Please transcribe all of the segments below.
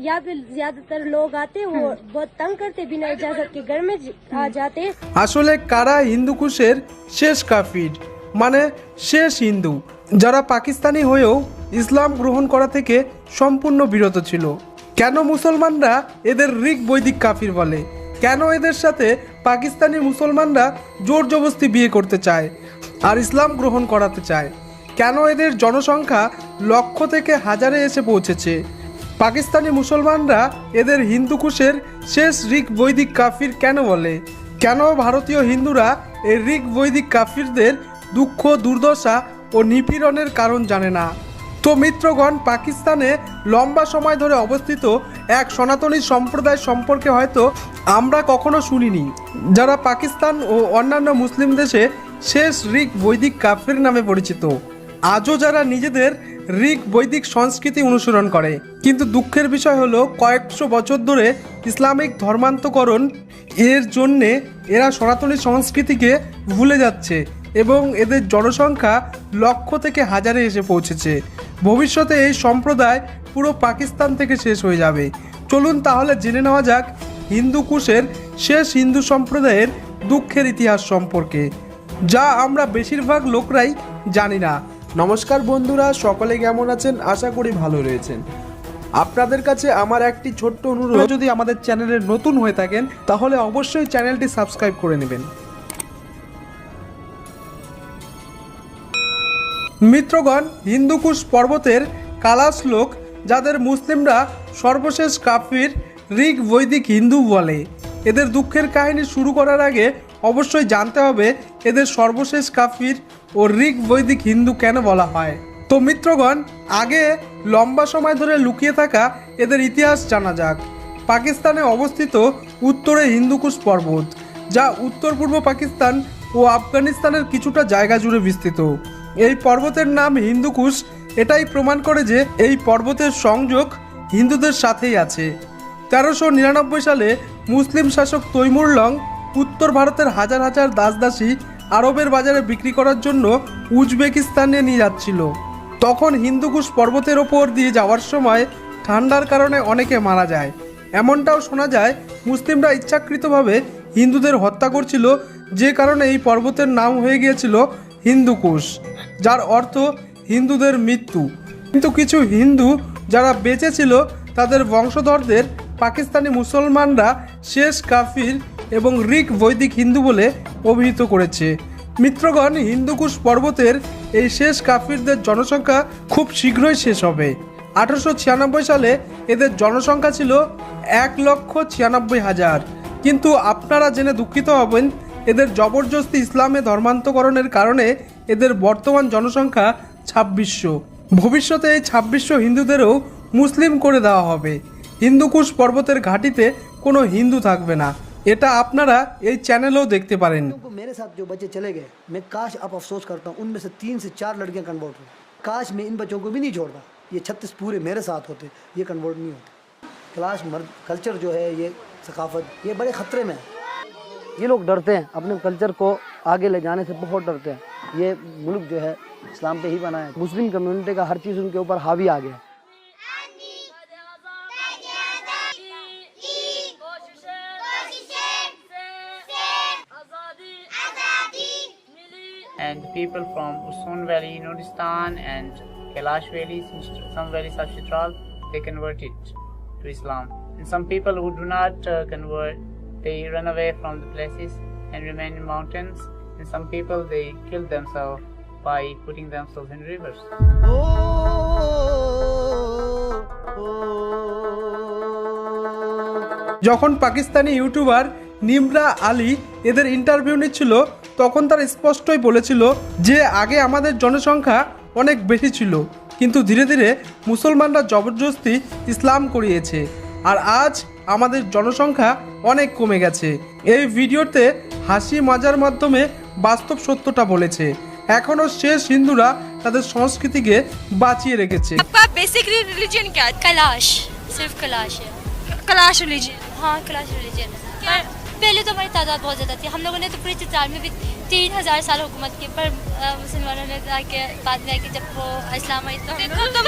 यहाँ पे ज्यादातर लोग आते वो बहुत तंग करते बिना इजाजत के घर में ज- आ जाते আসলে কারা হিন্দুকুশের শেষ কাফির মানে শেষ হিন্দু যারা পাকিস্তানি হয়েও ইসলাম গ্রহণ করা থেকে সম্পূর্ণ বিরত ছিল কেন মুসলমানরা এদের ঋক বৈদিক কাফির বলে কেন এদের সাথে পাকিস্তানি মুসলমানরা জোর জবস্তি বিয়ে করতে চায় আর ইসলাম গ্রহণ করাতে চায় কেন এদের জনসংখ্যা লক্ষ থেকে হাজারে এসে পৌঁছেছে পাকিস্তানি মুসলমানরা এদের হিন্দুকুশের শেষ ঋক বৈদিক কাফির কেন বলে? কেন ভারতীয় হিন্দুরা এই ঋক বৈদিক কাফিরদের দুঃখ, দুর্দশা ও নিপীড়নের কারণ জানে না? তো মিত্রগণ, পাকিস্তানে লম্বা সময় ধরে অবস্থিত এক সনাতনী সম্প্রদায় সম্পর্কে হয়তো আমরা কখনো শুনিনি। যারা পাকিস্তান ও অন্যান্য মুসলিম দেশে শেষ ঋক বৈদিক কাফির নামে পরিচিত। আজও যারা নিজেদের ঋক বৈদিক সংস্কৃতি অনুসরণ করে। কিন্তু দুঃখের বিষয় হলো, কয়েকশো বছর ধরে ইসলামিক ধর্মান্তকরণ এর জন্যে এরা সনাতনী সংস্কৃতিকে ভুলে যাচ্ছে এবং এদের জনসংখ্যা লক্ষ থেকে হাজারে এসে পৌঁছেছে। ভবিষ্যতে এই সম্প্রদায় পুরো পাকিস্তান থেকে শেষ হয়ে যাবে। চলুন তাহলে জেনে নেওয়া যাক হিন্দু কুশের শেষ হিন্দু সম্প্রদায়ের দুঃখের ইতিহাস সম্পর্কে, যা আমরা বেশিরভাগ লোকরাই জানি না। নমস্কার বন্ধুরা, সকলে কেমন আছেন? আশা করি ভালো রয়েছেন। আপনাদের কাছে আমার একটি ছোট্ট অনুরোধ। যদি আমাদের চ্যানেলে নতুন হয়ে থাকেন, তাহলে অবশ্যই চ্যানেলটি সাবস্ক্রাইব করে নেবেন। মিত্রগণ, হিন্দুকুশ পর্বতের কালাস লোক যাদের মুসলিমরা সর্বশেষ কাফির ঋগ বৈদিক হিন্দু বলে। এদের দুঃখের কাহিনী শুরু করার আগে অবশ্যই জানতে হবে এদের সর্বশেষ কাফির ও ঋগ বৈদিক হিন্দু কেন বলা হয়। তো মিত্রগণ, আগে লম্বা সময় ধরে লুকিয়ে থাকা এদের ইতিহাস জানা যাক। পাকিস্তানে অবস্থিত উত্তরে হিন্দুকুশ পর্বত, যা উত্তর পূর্ব পাকিস্তান ও আফগানিস্তানের কিছুটা জায়গা জুড়ে বিস্তৃত। এই পর্বতের নাম হিন্দুকুশ, এটাই প্রমাণ করে যে এই পর্বতের সংযোগ হিন্দুদের সাথেই আছে। তেরোশো নিরানব্বই সালে মুসলিম শাসক তৈমুর লং উত্তর ভারতের হাজার হাজার দাসদাসী আরবের বাজারে বিক্রি করার জন্য উজবেকিস্তানে নিয়ে যাচ্ছিল। তখন হিন্দুকুশ পর্বতের ওপর দিয়ে যাওয়ার সময় ঠান্ডার কারণে অনেকে মারা যায়। এমনটাও শোনা যায়, মুসলিমরা ইচ্ছাকৃতভাবে হিন্দুদের হত্যা করছিল, যে কারণে এই পর্বতের নাম হয়ে গিয়েছিল হিন্দুকুশ, যার অর্থ হিন্দুদের মৃত্যু। কিন্তু কিছু হিন্দু যারা বেঁচে ছিল, তাদের বংশধরদের পাকিস্তানি মুসলমানরা শেষ কাফির এবং ঋক বৈদিক হিন্দু বলে অভিহিত করেছে। মিত্রগণ, হিন্দুকুশ পর্বতের এই শেষ কাফিরদের জনসংখ্যা খুব শীঘ্রই শেষ হবে। আঠারোশো ছিয়ানব্বই সালে এদের জনসংখ্যা ছিল এক লক্ষ ছিয়ানব্বই হাজার। কিন্তু আপনারা জেনে দুঃখিত হবেন, এদের জবরদস্তি ইসলামে ধর্মান্তকরণের কারণে এদের বর্তমান জনসংখ্যা ছাব্বিশশো। ভবিষ্যতে এই ছাব্বিশশো হিন্দুদেরও মুসলিম করে দেওয়া হবে। হিন্দুকুশ পর্বতের ঘাটিতে কোনো হিন্দু থাকবে না। এটা আপনারা এই চ্যানেলেও দেখতে পারেন को मेरे साथ जो बच्चे चले गए मैं काश अब अफसोस करता हूँ उनमें से तीन से चार लड़कियाँ कन्वर्ट हुई काश मैं इन बच्चों को भी नहीं छोड़ता ये छत्तीस पूरे मेरे साथ होते ये कन्वर्ट नहीं होते क्लास मर्द कल्चर जो है ये सकाफत ये बड़े ख़तरे में है ये लोग डरते हैं अपने कल्चर को आगे ले जाने से बहुत डरते हैं ये मुल्क जो है इस्लाम पे ही बना है मुस्लिम कम्युनिटी का हर चीज़ उनके ऊपर हावी आ गया है and people from Uson Valley, Nurdistan and Kailash valleys, and some valleys of Chitral, they converted to Islam. And some people who do not uh, convert, they run away from the places and remain in mountains. And some people, they kill themselves by putting themselves in rivers. যখন Pakistani YouTuber নিমরা Ali এদের interview নিচ্ছিল তখন তারা স্পষ্টই বলেছিল যে আগে আমাদের জনসংখ্যা অনেক বেশি ছিল কিন্তু ধীরে ধীরে মুসলমানরা জবরদস্তি ইসলাম করিয়েছে আর আজ আমাদের জনসংখ্যা অনেক কমে গেছে। এই ভিডিওতে হাসি মজার মাধ্যমে বাস্তব সত্যটা বলেছে। এখনও শেষ হিন্দুরা তাদের সংস্কৃতিকে বাঁচিয়ে রেখেছে। রিলিজিয়ন হ্যাঁ রিলিজিয়ন हाँ कैलाश रिलीजन है पहले तो हमारी तादाद बहुत ज़्यादा थी हम लोगों ने तो पूरे चित्राल में भी तीन हजार साल हुकूमत की पर अ, मुसलमानों ने आके बाद में आके जब वो इस्लाम आई तो देखो तुम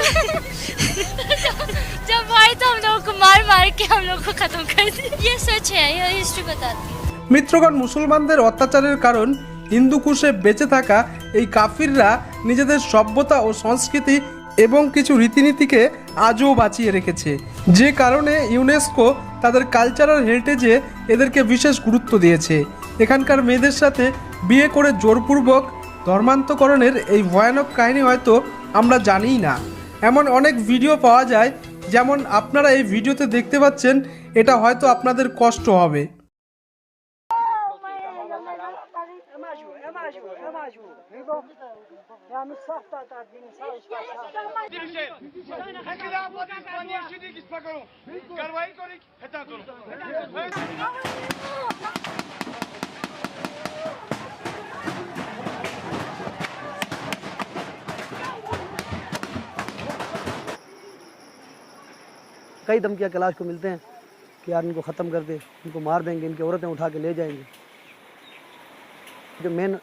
जब वो आई तो हम लोगों को मार कि हम लोग को खत्म कर दे ये सच है ये हिस्ट्री बताती है মিত্রগণ মুসলমানদের অত্যাচারের কারণ হিন্দু কুশে বেঁচে থাকা এই কাফিররা নিজেদের সভ্যতা ও সংস্কৃতি এবং কিছু রীতিনীতিকে আজও বাঁচিয়ে রেখেছে যে কারণে ইউনেস্কো তাদের কালচারাল হেরিটেজে এদেরকে বিশেষ গুরুত্ব দিয়েছে এখানকার মেয়েদের সাথে বিয়ে করে জোরপূর্বক ধর্মান্তকরণের এই ভয়ানক কাহিনী হয়তো আমরা জানিই না এমন অনেক ভিডিও পাওয়া যায় যেমন আপনারা এই ভিডিওতে দেখতে পাচ্ছেন এটা হয়তো আপনাদের কষ্ট হবে कार्रवाई करी हटा करो कई धमकियाँ कैलाश को मिलते हैं कि यार इनको ख़त्म कर दे इनको मार देंगे इनकी औरतें उठा के ले जाएँगे। जो मेन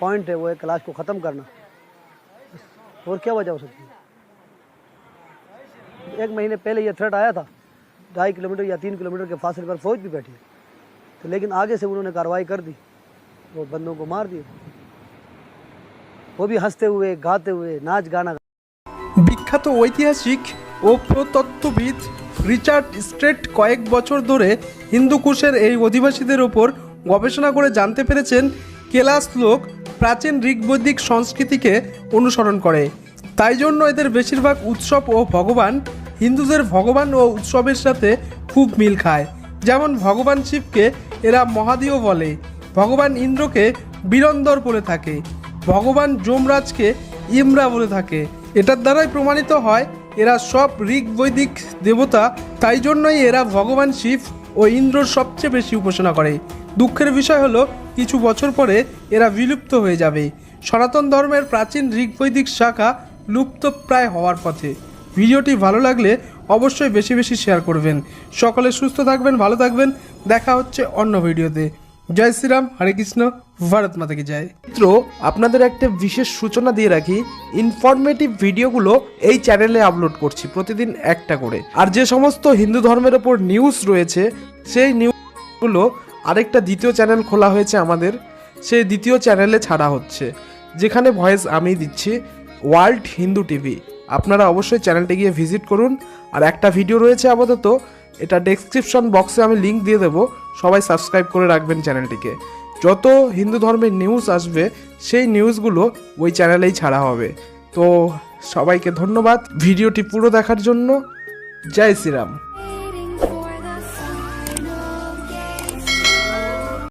पॉइंट है वो है कैलाश को ख़त्म करना। और क्या वजह हो सकती है एक महीने पहले ये थ्रेट आया था ढाई किलोमीटर या तीन किलोमीटर के फासले पर फौज भी बैठी है तो लेकिन आगे से उन्होंने कार्रवाई कर दी वो बंदों को मार दिए वो भी हंसते हुए गाते हुए नाच गाना বিখ্যাত ঐতিহাসিক ও প্রতত্ত্ববিদ রিচার্ড স্ট্রেট কয়েক বছর ধরে হিন্দুকুশের এই অধিবাসীদের ওপর গবেষণা করে জানতে পেরেছেন কেলাস লোক প্রাচীন ঋগ্বৈদিক সংস্কৃতিকে অনুসরণ করে। তাই জন্য এদের বেশিরভাগ উৎসব ও ভগবান হিন্দুদের ভগবান ও উৎসবের সাথে খুব মিল খায়। যেমন ভগবান শিবকে এরা মহাদেও বলে, ভগবান ইন্দ্রকে বীরন্দর বলে থাকে, ভগবান যমরাজকে ইমরা বলে থাকে। এটার দ্বারাই প্রমাণিত হয়, এরা সব ঋগ বৈদিক দেবতা, তাই জন্যই এরা ভগবান শিব ও ইন্দ্রর সবচেয়ে বেশি উপাসনা করে। দুঃখের বিষয় হলো কিছু বছর পরে এরা বিলুপ্ত হয়ে যাবে। সনাতন ধর্মের প্রাচীন ঋগ্বৈদিক শাখা লুপ্ত প্রায় হওয়ার পথে। ভিডিওটি ভালো লাগলে অবশ্যই বেশি বেশি শেয়ার করবেন। সকলে সুস্থ থাকবেন, ভালো থাকবেন। দেখা হচ্ছে অন্য ভিডিওতে। জয় শ্রীরাম, হরে কৃষ্ণ, ভারত মাতা কি জয়। মিত্র, আপনাদের একটা বিশেষ সূচনা দিয়ে রাখি ইনফরমেটিভ ভিডিওগুলো এই চ্যানেলে আপলোড করছি প্রতিদিন একটা করে। আর যে সমস্ত হিন্দু ধর্মের ওপর নিউজ রয়েছে, সেই নিউজগুলো আরেকটা দ্বিতীয় চ্যানেল খোলা হয়েছে আমাদের, সেই দ্বিতীয় চ্যানেলে ছাড়া হচ্ছে, যেখানে ভয়েস আমি দিচ্ছি, ওয়ার্ল্ড হিন্দু টিভি। আপনারা অবশ্যই চ্যানেলটি গিয়ে ভিজিট করুন, আর একটা ভিডিও রয়েছে আপাতত, এটা ডেসক্রিপশন বক্সে আমি লিংক দিয়ে দেবো, সবাই সাবস্ক্রাইব করে রাখবেন চ্যানেলটিকে। যত হিন্দু ধর্মের নিউজ আসবে, সেই নিউজগুলো ওই চ্যানেলেই ছাড়া হবে। তো সবাইকে ধন্যবাদ, ভিডিওটি পুরো দেখার জন্য, জয় শ্রীরাম।